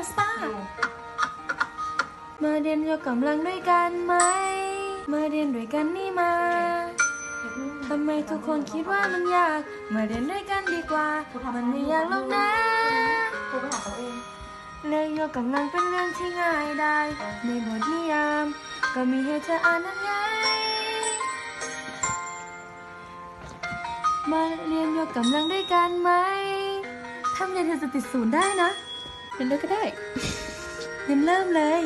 อซ่ามาเรียนยกกำลังด้วยกันไหม มาเรียนด้วยกันนี่มา ทำไมทุกคนคิดว่ามันยาก มาเรียนด้วยกันดีกว่า มันไม่ยากหรอกนะครูไปหาเขาเองเรื่องยกกำลังเป็นเรื่องที่ง่ายได้ ในบทนิยาม ก็มีให้เธออ่านนั่นไง มาเรียนยกกำลังด้วยกันไหมทำไงเธอจะติดศูนย์ได้นะ เป็นด้วยก็ได้งั้นเริ่มเลย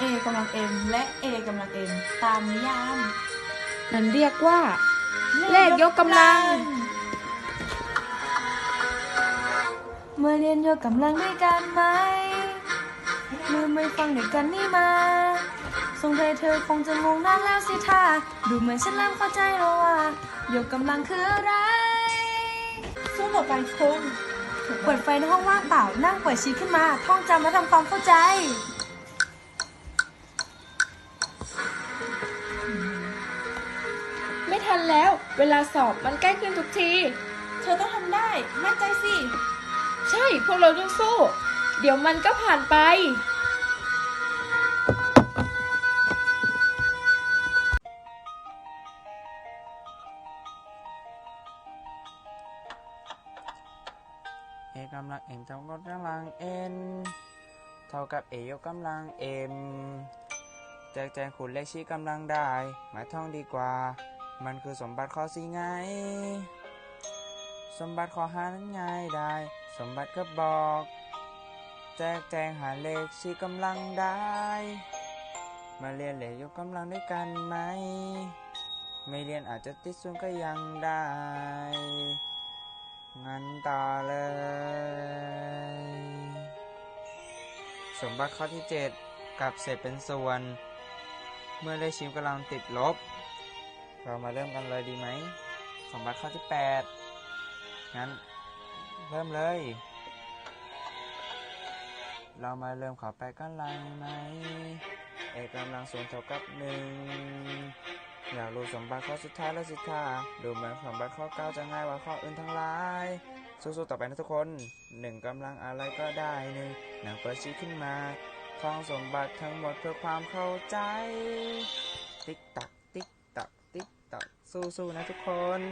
A กำลัง M และ A กำลัง M ตามนิยามมันเรียกว่า เลขยกกำลังมาเรียนยกกำลังด้วยกันไหมมือไม่ฟังด้วยกันนี่มาส งสัยเธอคงจะงงนานแล้วสิท่าดูเหมือนฉันเริ่มเข้าใจแล้วว่ายกกำลังคืออะไรสู้ต่อไปคนเปิดไฟในห้องว่างเปล่า นั่งเปิดชีทขึ้นมา ท่องจำและทำความเข้าใจไม่ทันแล้ว เวลาสอบมันใกล้ขึ้นทุกที เธอต้องทำได้ มั่นใจสิ ใช่ พวกเราต้องสู้ เดี๋ยวมันก็ผ่านไป เอกำลังเอ็มเท่ากับกำลังเอ็นเท่ากับเอยกกำลังเอ็มแจกแจงขุดเลขชี้กำลังได้ หมายท่องดีกว่า มันคือสมบัติข้อสี่ไง สมบัติข้อห้านั้นง่ายได้ สมบัติก็บอก แจกแจงหาเลขชี้กำลังได้ มาเรียนเลขยกกำลังด้วยกันไหม ไม่เรียนอาจจะติดศูนก็ยังได้ งั้นต่อเลย สมบัติข้อที่ 7 กับเศษเป็นส่วน เมื่อเลขชิมกำลังติดลบ เรามาเริ่มกันเลยดีไหม สมบัติข้อที่ 8 งั้นเริ่มเลย เรามาเริ่มขอไปกันลังไหม เอกกำลังศูนเท่ากับหนึ่ง อยากรู้สมบัติข้อสุดท้ายและสิทธาดูเหมือนสมบัติข้อเก้าจะง่ายกว่าข้ออื่นทั้งหลาย สู้ๆต่อไปนะทุกคนหนึ่งกำลังอะไรก็ได้หนึ่งหนังเปิดชีขึ้นมาท่องสมบัติทั้งหมดเพื่อความเข้าใจ ติ๊กตักติ๊กตักติ๊กตักสู้ๆนะทุกคน